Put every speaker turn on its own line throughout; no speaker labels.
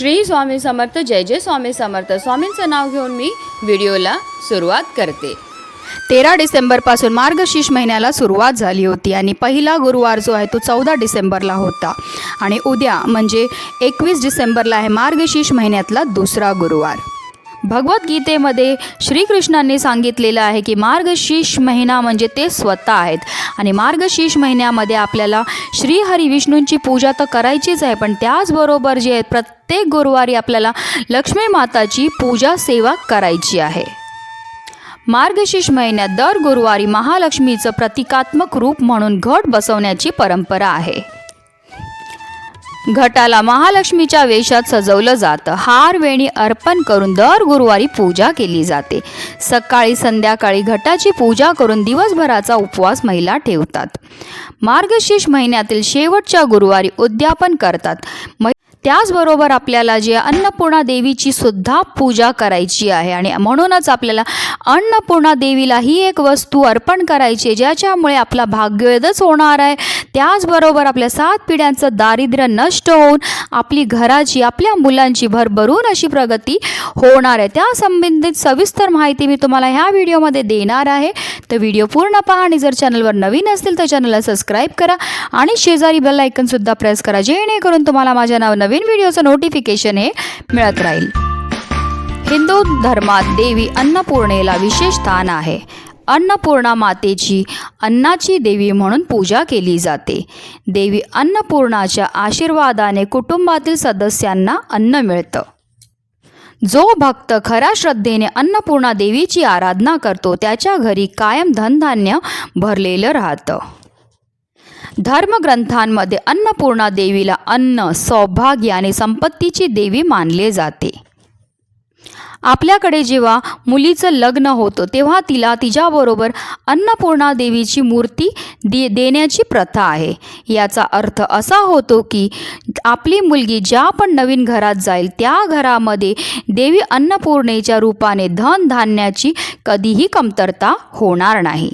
श्री स्वामी समर्थ जय जय स्वामी समर्थ. स्वामींचं नाव घेऊन मी व्हिडिओला सुरुवात करते.
तेरा डिसेंबरपासून मार्गशीर्ष महिन्याला सुरुवात झाली होती आणि पहिला गुरुवार जो आहे तो चौदा डिसेंबरला होता. आणि उद्या म्हणजे एकवीस डिसेंबरला आहे मार्गशीर्ष महिन्यातला दुसरा गुरुवार. भगवद्गीतेमध्ये श्रीकृष्णांनी सांगितलेलं आहे की मार्गशीर्ष महिना म्हणजे ते स्वतः आहेत. आणि मार्गशीर्ष महिन्यामध्ये आपल्याला श्रीहरी विष्णूंची पूजा तर करायचीच आहे पण त्याचबरोबर जे आहे प्रत्येक गुरुवारी आपल्याला लक्ष्मी माताची पूजा सेवा करायची आहे. मार्गशीर्ष महिन्यात दर गुरुवारी महालक्ष्मीचं प्रतिकात्मक रूप म्हणून घट बसवण्याची परंपरा आहे. घटाला महालक्ष्मीच्या वेशात सजवलं जातं. हार वेणी अर्पण करून दर गुरुवारी पूजा केली जाते. सकाळी संध्याकाळी घटाची पूजा करून दिवसभराचा उपवास महिला ठेवतात. मार्गशीर्ष महिन्यातील शेवटच्या गुरुवारी उद्यापन करतात. त्याचबरोबर आपल्याला जे अन्नपूर्णा देवीची सुद्धा पूजा करायची आहे. आणि म्हणूनच आपल्याला अन्नपूर्णा देवीला ही एक वस्तू अर्पण करायची आहे ज्याच्यामुळे आपला भाग्यवेदच होणार आहे. त्याचबरोबर आपल्या सात पिढ्यांचं दारिद्र्य नष्ट होऊन आपली घराची आपल्या मुलांची भरभरून अशी प्रगती होणार आहे. त्या संबंधित सविस्तर माहिती मी तुम्हाला ह्या व्हिडिओमध्ये देणार आहे. तर व्हिडिओ पूर्ण पहा आणि जर चॅनलवर नवीन असतील तर चॅनलला सबस्क्राईब करा आणि शेजारी बेल आयकनसुद्धा प्रेस करा जेणेकरून तुम्हाला माझ्या नाव नवीन व्हिडिओचं नोटिफिकेशन हे मिळत राहील. हिंदू धर्मात देवी अन्नपूर्णेला विशेष स्थान आहे. अन्नपूर्णा मातेची अन्नाची देवी म्हणून पूजा केली जाते. देवी अन्नपूर्णाच्या आशीर्वादाने कुटुंबातील सदस्यांना अन्न मिळतं. जो भक्त खऱ्या श्रद्धेने अन्नपूर्णा देवीची आराधना करतो त्याच्या घरी कायम धनधान्य भरलेलं राहतं. धर्मग्रंथांमध्ये अन्नपूर्णा देवीला अन्न सौभाग्य आणि संपत्तीची देवी मानले जाते. आपल्याकडे जेव्हा मुलीचं लग्न होतं तेव्हा तिला तिच्याबरोबर अन्नपूर्णा देवीची मूर्ती दे देण्याची प्रथा आहे. याचा अर्थ असा होतो की आपली मुलगी ज्या पण नवीन घरात जाईल त्या घरामध्ये देवी अन्नपूर्णेच्या रूपाने धन धान्याची कधीही कमतरता होणार नाही.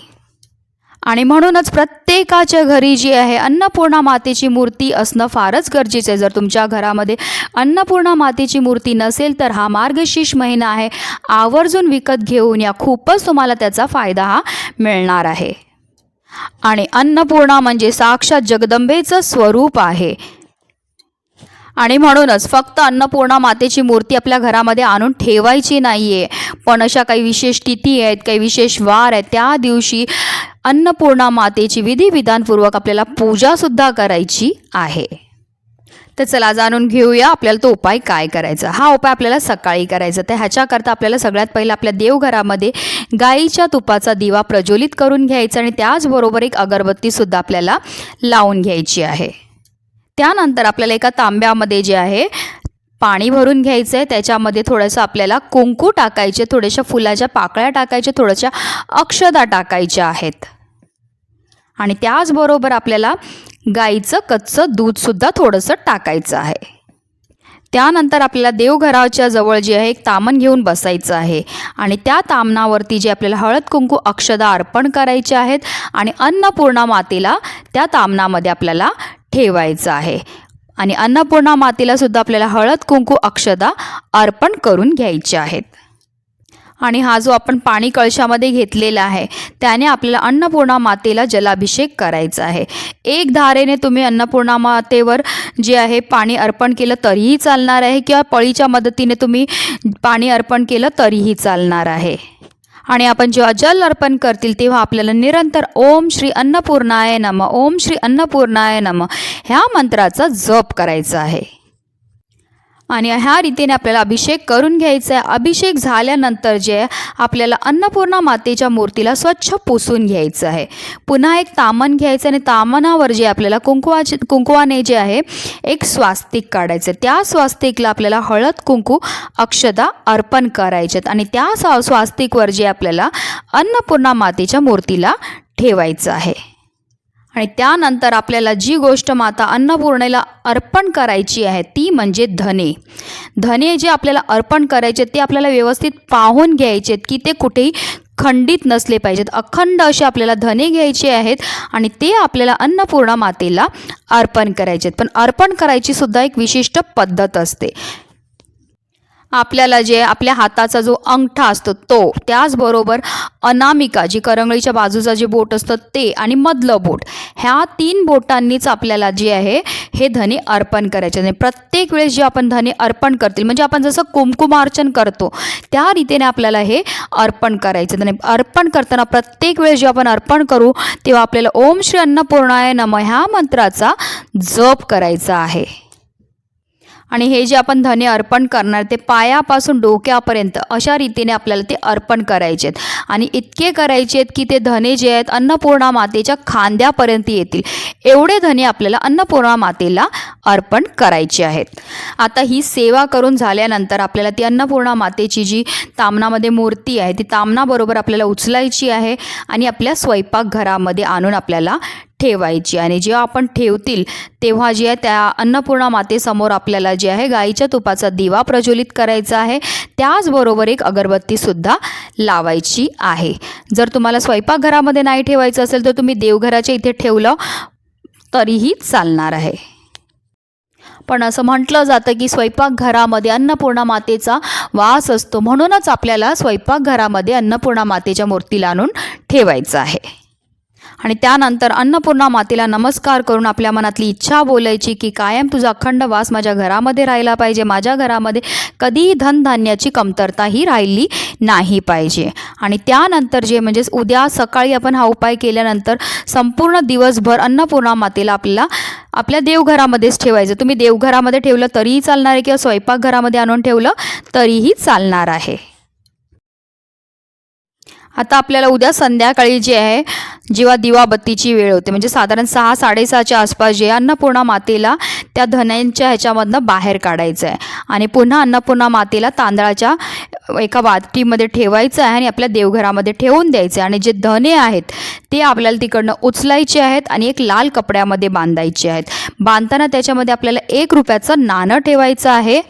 आणि म्हणूनच प्रत्येकाच्या घरी जी आहे अन्नपूर्णा मातेची मूर्ती असणं फारच गरजेचं आहे. जर तुमच्या घरामध्ये अन्नपूर्णा मातेची मूर्ती नसेल तर हा मार्गशीर्ष महिना आहे. आवर्जून विकत घेऊन या. खूपच तुम्हाला त्याचा फायदा हा मिळणार आहे. आणि अन्नपूर्णा म्हणजे साक्षात जगदंबेचं स्वरूप आहे. आणि म्हणूनच फक्त अन्नपूर्णा मातेची मूर्ती आपल्या घरामध्ये आणून ठेवायची नाही आहे पण अशा काही विशेष तिथी आहेत काही विशेष वार आहेत त्या दिवशी अन्नपूर्णा मातेची विधी विधानपूर्वक आपल्याला पूजासुद्धा करायची आहे. तर चला जाणून घेऊया आपल्याला तो उपाय काय करायचा. हा उपाय आपल्याला सकाळी करायचा. तर ह्याच्याकरता आपल्याला सगळ्यात पहिलं आपल्या देवघरामध्ये गाईच्या तुपाचा दिवा प्रज्वलित करून घ्यायचा आणि त्याचबरोबर एक अगरबत्तीसुद्धा आपल्याला लावून घ्यायची आहे. त्यानंतर आपल्याला एका तांब्यामध्ये जे आहे पाणी भरून घ्यायचं आहे त्याच्यामध्ये थोडंसं आपल्याला कुंकू टाकायचे थोड्याशा फुलाच्या पाकळ्या टाकायच्या थोड्याशा अक्षदा टाकायच्या आहेत. आणि त्याचबरोबर आपल्याला गाईचं कच्चं दूधसुद्धा थोडंसं टाकायचं आहे. त्यानंतर आपल्याला देवघराच्या जवळ जे आहे एक तामण घेऊन बसायचं आहे. आणि त्या तामणावरती जे आपल्याला हळद कुंकू अक्षदा अर्पण करायचे आहेत आणि अन्नपूर्णा मातेला त्या तामणामध्ये आपल्याला ठेवायचं आहे. आणि अन्नपूर्णा मातेला सुद्धा आपल्याला हळद कुंकू अक्षदा अर्पण करून घ्यायचे आहेत. आणि हा जो आपण पाणी कळशामध्ये घेतलेला आहे त्याने आपल्याला अन्नपूर्णा मातेला जलाभिषेक करायचा आहे. एक धारेने तुम्ही अन्नपूर्णा मातेवर जे आहे पाणी अर्पण केलं तरीही चालणार आहे किंवा पळीच्या मदतीने तुम्ही पाणी अर्पण केलं तरीही चालणार आहे. आणि आपण जेव्हा जल अर्पण करतील तेव्हा आपल्याला निरंतर ओम श्री अन्नपूर्णाय नम ओम श्री अन्नपूर्णाय नम ह्या मंत्राचा जप करायचा आहे. आणि ह्या रीतीने आपल्याला अभिषेक करून घ्यायचा आहे. अभिषेक झाल्यानंतर जे आपल्याला अन्नपूर्णा मातेच्या मूर्तीला स्वच्छ पुसून घ्यायचं आहे. पुन्हा एक तामण घ्यायचं आणि तामणावर जे आपल्याला कुंकुवाचे कुंकुवाने जे आहे एक स्वास्तिक काढायचं त्या स्वास्तिकला आपल्याला हळद कुंकू अक्षदा अर्पण करायच्यात आणि त्या स्वा स्वास्तिकवर जे आपल्याला अन्नपूर्णा मातेच्या मूर्तीला ठेवायचं आहे. आणि त्यानंतर आपल्याला जी गोष्ट माता अन्नपूर्णेला अर्पण करायची आहे ती म्हणजे धने. धने जे आपल्याला अर्पण करायचे ते आपल्याला व्यवस्थित पाहून घ्यायचे आहेत की ते कुठेही खंडित नसले पाहिजेत. अखंड असे आपल्याला धने घ्यायचे आहेत आणि ते आपल्याला अन्नपूर्णा मातेला अर्पण करायचे आहेत. पण अर्पण करायची सुद्धा एक विशिष्ट पद्धत असते. आपल्याला जे आपल्या हाताचा जो अंगठा असतो तो त्याचबरोबर अनामिका जी करंगळीच्या बाजूचा जे बोट असतं ते आणि मधलं बोट ह्या तीन बोटांनीच आपल्याला जे आहे हे धने अर्पण करायचे. नाही प्रत्येक वेळेस जे आपण धने अर्पण करतील म्हणजे आपण जसं कुमकुमार्चन करतो त्या रीतीने आपल्याला हे अर्पण करायचं. धने अर्पण करताना प्रत्येक वेळेस जे आपण अर्पण करू तेव्हा आपल्याला ओम श्री अन्नपूर्णाय नम ह्या मंत्राचा जप करायचा आहे. आणि हे जे आपण धने अर्पण करणार ते पायापासून डोक्यापर्यंत अशा रीतीने आपल्याला ते अर्पण करायचे आहेत आणि इतके करायचे आहेत की ते धने जे आहेत अन्नपूर्णा मातेच्या खांद्यापर्यंत येतील. एवढे धने आपल्याला अन्नपूर्णा मातेला अर्पण करायचे आहेत. आता ही सेवा करून झाल्यानंतर आपल्याला ती अन्नपूर्णा मातेची जी तामनामध्ये मूर्ती आहे ती तामनाबरोबर आपल्याला उचलायची आहे आणि आपल्या स्वयंपाकघरामध्ये आणून आपल्याला ठेवायची. आणि जेव्हा आपण ठेवतील तेव्हा जे आहे त्या अन्नपूर्णा मातेसमोर आपल्याला जे आहे गाईच्या तुपाचा दिवा प्रज्वलित करायचा आहे. त्याचबरोबर एक अगरबत्तीसुद्धा लावायची आहे. जर तुम्हाला स्वयंपाकघरामध्ये नाही ठेवायचं असेल तर तुम्ही देवघराच्या इथे ठेवलं तरीही चालणार आहे. पण असं म्हटलं जातं की स्वयंपाकघरामध्ये अन्नपूर्णा मातेचा वास असतो म्हणूनच आपल्याला स्वयंपाकघरामध्ये अन्नपूर्णा मातेच्या मूर्तीला आणून ठेवायचं आहे. आणि त्यानंतर अन्नपूर्णा मातेला नमस्कार करून आपल्या मनातली इच्छा बोलायची की कायम तुझा अखंड वास माझ्या घरामध्ये राहिला पाहिजे. माझ्या घरामध्ये कधीही धनधान्याची कमतरताही राहिली नाही पाहिजे. आणि त्यानंतर जे म्हणजे उद्या सकाळी आपण हा उपाय केल्यानंतर संपूर्ण दिवसभर अन्नपूर्णा मातेला आपल्याला आपल्या देवघरामध्येच ठेवायचं. तुम्ही देवघरामध्ये ठेवलं तरीही चालणार आहे किंवा स्वयंपाकघरामध्ये आणून ठेवलं तरीही चालणार आहे. आता आपल्याला उद्या संध्याकाळी जे आहे जेव्हा दिवाबत्तीची वेळ होते म्हणजे साधारण सहा साडेसहाच्या आसपास जे अन्नपूर्णा मातेला त्या धन्यांच्या ह्याच्यामधनं बाहेर काढायचं आहे आणि पुन्हा अन्नपूर्णा मातेला तांदळाच्या एका वाटीमध्ये ठेवायचं आहे आणि आपल्या देवघरामध्ये ठेवून द्यायचं आहे आणि जे धने आहेत ते आपल्याला तिकडनं उचलायचे आहेत आणि एक लाल कपड्यामध्ये बांधायचे आहेत. बांधताना त्याच्यामध्ये आपल्याला एक रुपयाचं नाणं ठेवायचं आहे.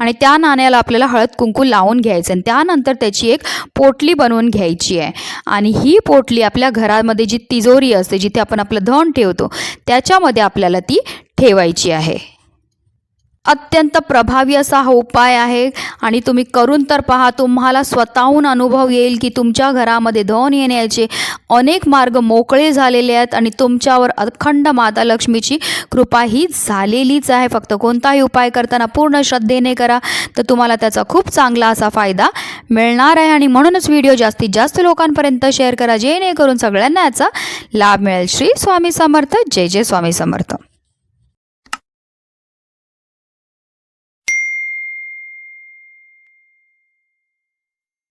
आणि त्या नाण्याला आपल्याला हळद कुंकू लावून घ्यायचं आणि त्यानंतर त्याची एक पोटली बनवून घ्यायची आहे. आणि ही पोटली आपल्या घरामध्ये जी तिजोरी असते जिथे आपण आपलं धन ठेवतो त्याच्यामध्ये आपल्याला ती ठेवायची आहे. अत्यंत प्रभावी असा हा उपाय आहे. आणि तुम्ही करून तर पहा तुम्हाला स्वतःहून अनुभव येईल की तुमच्या घरामध्ये धन येण्याचे अनेक मार्ग मोकळे झालेले आहेत आणि तुमच्यावर अखंड माता लक्ष्मीची कृपा ही झालेलीच आहे. फक्त कोणताही उपाय करताना पूर्ण श्रद्धेने करा तर तुम्हाला त्याचा खूप चांगला असा फायदा मिळणार आहे. आणि म्हणूनच व्हिडिओ जास्तीत जास्त लोकांपर्यंत शेअर करा जेणेकरून सगळ्यांना याचा लाभ मिळेल. श्री स्वामी समर्थ. जय जय स्वामी समर्थ.